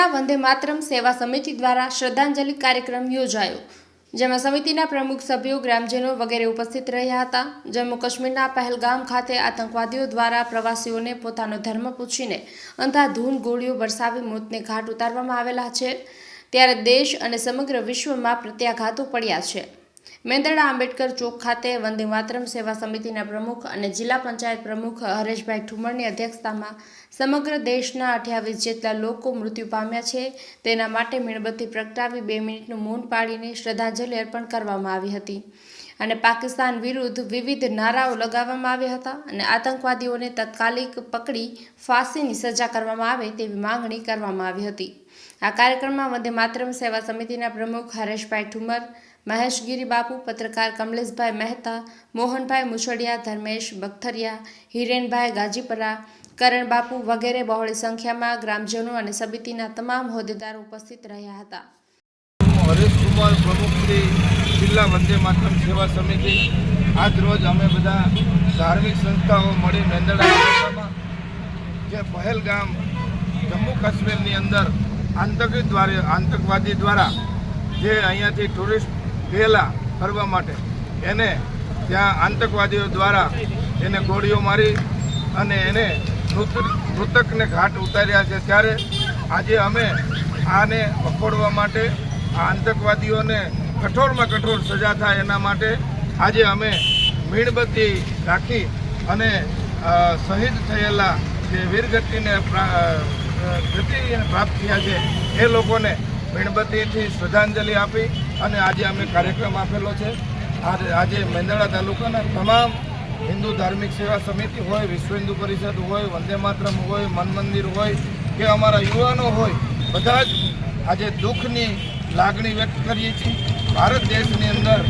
મેંદરડા વંદે માતરમ સેવા સમિતિ દ્વારા શ્રદ્ધાંજલિ કાર્યક્રમ યોજાયો. જેમાં સમિતિના પ્રમુખ સભ્યો, ગ્રામજનો વગેરે ઉપસ્થિત રહ્યા હતા. જમ્મુ કાશ્મીરના પહેલગામ ખાતે આતંકવાદીઓ દ્વારા પ્રવાસીઓને પોતાનો ધર્મ પૂછીને અંધાધૂન ગોળીઓ વરસાવી મોતને ઘાટ ઉતારવામાં આવેલા છે. ત્યારે દેશ અને સમગ્ર વિશ્વમાં પ્રત્યાઘાતો પડ્યા છે. મેંદરડા આંબેડકર ચોક ખાતે વંદે માતરમ સેવા સમિતિના પ્રમુખ અને જિલ્લા પંચાયત પ્રમુખ હરેશભાઈ ઠુમરની અધ્યક્ષતામાં સમગ્ર દેશના અઠ્યાવીસ જેટલા લોકો મૃત્યુ પામ્યા છે. તેના માટે મીણબત્તી પ્રગટાવી બે મિનિટનું મૌન પાડીને શ્રદ્ધાંજલિ અર્પણ કરવામાં આવી હતી. અને પાકિસ્તાન વિરુદ્ધ વિવિધ નારાઓ લગાવવામાં આવ્યા હતા અને આતંકવાદીઓને તાત્કાલિક પકડી ફાંસીની સજા કરવામાં આવે તેવી માંગણી કરવામાં આવી હતી. આ કાર્યક્રમમાં વંદે માતરમ સેવા સમિતિના પ્રમુખ હરેશભાઈ ઠુમર મહેશગીરી બાપુ, પત્રકાર કમલેશભાઈ મહેતા, મોહનભાઈ મુછડિયા ધર્મેશ બખથરિયા, હિરેનભાઈ ગાજીપરા, કરણ બાપુ વગેરે બહોળી સંખ્યામાં ગ્રામજનો અને સમિતિના તમામ હોદ્દેદારો ઉપસ્થિત રહ્યા હતા. હરેશકુમાર હરેશ પ્રમુખ જિલ્લા વંદે માતરમ સેવા સમિતિ, આજ રોજ અમે બધા ધાર્મિક સંસ્થાઓ મળી મેંદડા જે પહેલગામ જમ્મુ કાશ્મીરની અંદર આતંકી દ્વારા, આતંકવાદી દ્વારા જે અહીંયાથી ટુરિસ્ટ ગયેલા ફરવા માટે. એને ત્યાં આતંકવાદીઓ દ્વારા એને ગોળીઓ મારી અને એને મૃત- મૃતકને ઘાટ ઉતાર્યા છે. ત્યારે આજે અમે આને પકડવા માટે આ આતંકવાદીઓને કઠોરમાં કઠોર સજા થાય એના માટે આજે અમે મીણબત્તી રાખી અને શહીદ થયેલા જે વીરગતિને ગતિ પ્રાપ્ત થયા છે, એ લોકોને મીણબત્તીથી શ્રદ્ધાંજલિ આપી અને આજે અમે કાર્યક્રમ આપેલો છે. આજે મેંદરડા તાલુકાના તમામ હિન્દુ ધાર્મિક સેવા સમિતિ હોય, વિશ્વ હિન્દુ પરિષદ હોય, વંદે માતરમ હોય, મન મંદિર હોય કે અમારા યુવાનો હોય, બધા જ આજે દુઃખની લાગણી વ્યક્ત કરીએ છીએ. ભારત દેશની અંદર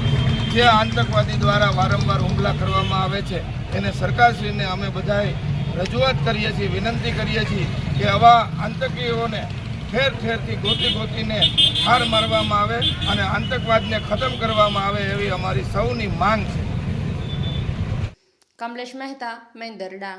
જે આતંકવાદી દ્વારા વારંવાર હુમલા કરવામાં આવે છે, એને સરકારશ્રીને અમે બધાએ રજૂઆત કરીએ છીએ, વિનંતી કરીએ છીએ કે આવા આતંકીઓને ઠેર ઠેરથી ગોતી ગોતીને ઠાર મારવામાં આવે અને આતંકવાદને ખતમ કરવામાં આવે એવી અમારી સૌની માંગ છે. કમલેશ મહેતા મેંદરડા